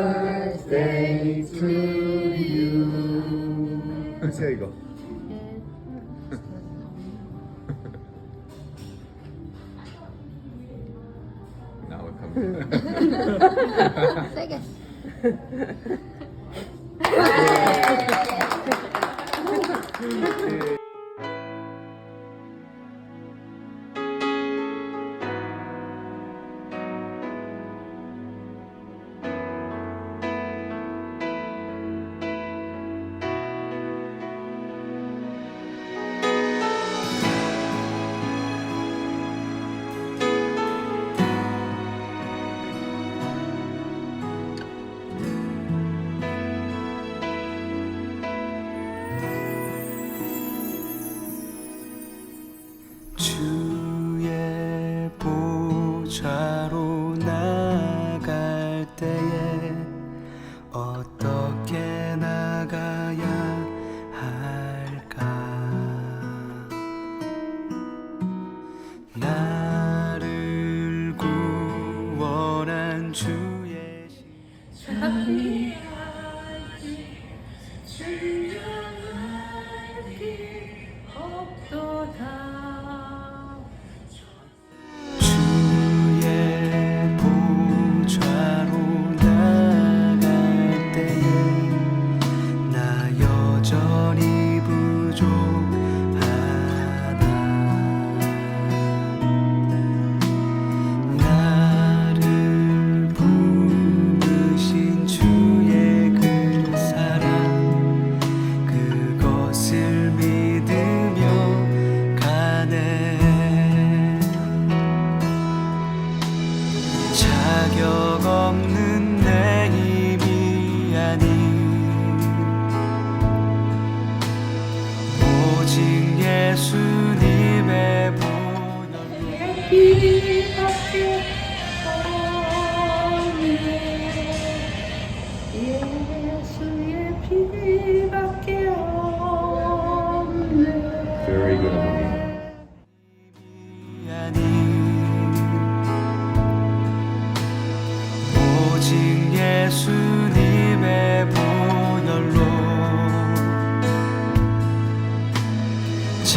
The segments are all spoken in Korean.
birthday to you. 하세요 이거. 나올 겁니다. 세게. 주 예수님의 보혈로 예수의 피밖에 없네. Very good 어머니.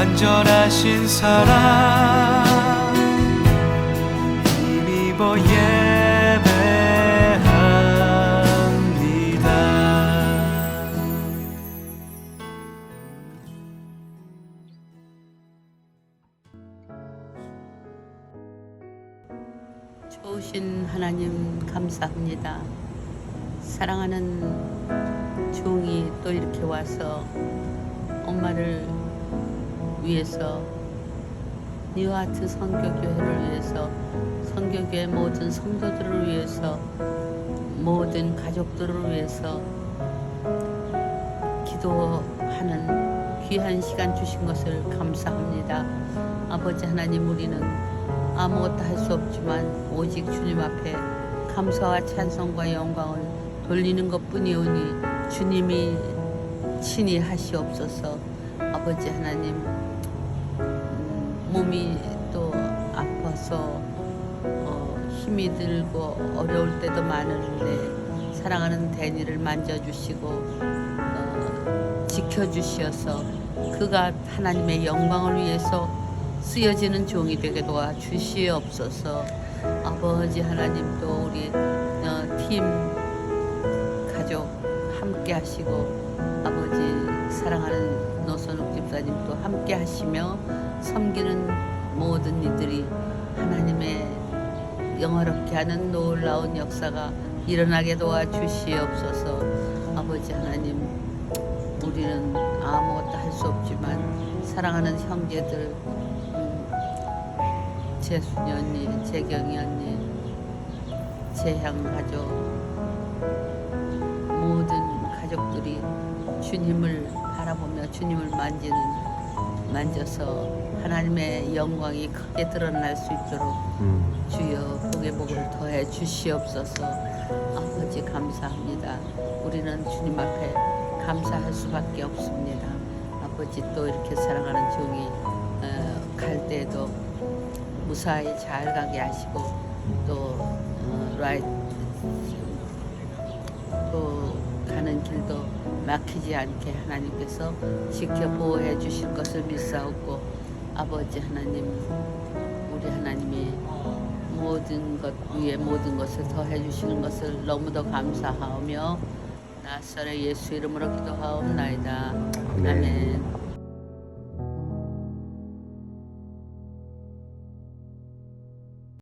완전하신 사랑 힘입어 예배합니다 좋으신 하나님 감사합니다. 사랑하는 종이 또 이렇게 와서 엄마를 위해서 뉴아트 선교교회를 위해서 선교교회 모든 성도들을 위해서 모든 가족들을 위해서 기도하는 귀한 시간 주신 것을 감사합니다. 아버지 하나님 우리는 아무것도 할 수 없지만 오직 주님 앞에 감사와 찬송과 영광을 돌리는 것뿐이오니 주님이 친히 하시옵소서 아버지 하나님 음, 몸이 또 아파서 어, 힘이 들고 어려울 때도 많은데 사랑하는 대니를 만져주시고 어, 지켜주시어서 그가 하나님의 영광을 위해서 쓰여지는 종이 되게 도와 주시옵소서. 아버지 하나님 또 우리 어, 팀 가족 함께 하시고 아버지 사랑하는 집사님도 함께 하시며 섬기는 모든 이들이 하나님의 영화롭게 하는 놀라운 역사가 일어나게 도와 주시옵소서. 아버지 하나님 우리는 아무것도 할 수 없지만 사랑하는 형제들 음, 재순이 언니, 재경이 언니, 재향 가족 모든 가족들이 주님을 바라보며 주님을 만지는 만져서 하나님의 영광이 크게 드러날 수 있도록 음. 주여 복의 복을 더해 주시옵소서. 아버지 감사합니다. 우리는 주님 앞에 감사할 수밖에 없습니다. 아버지 또 이렇게 사랑하는 종이 어, 갈 때도 무사히 잘 가게 하시고 또 어, 라이트 또 가는 길도 막히지 않게 하나님께서 지켜 보호해 주실 것을 믿사옵고 아버지 하나님 우리 하나님이 모든 것 위에 모든 것을 더해 주시는 것을 너무도 감사하며 나사렛 예수 이름으로 기도하옵나이다 아멘. 아멘.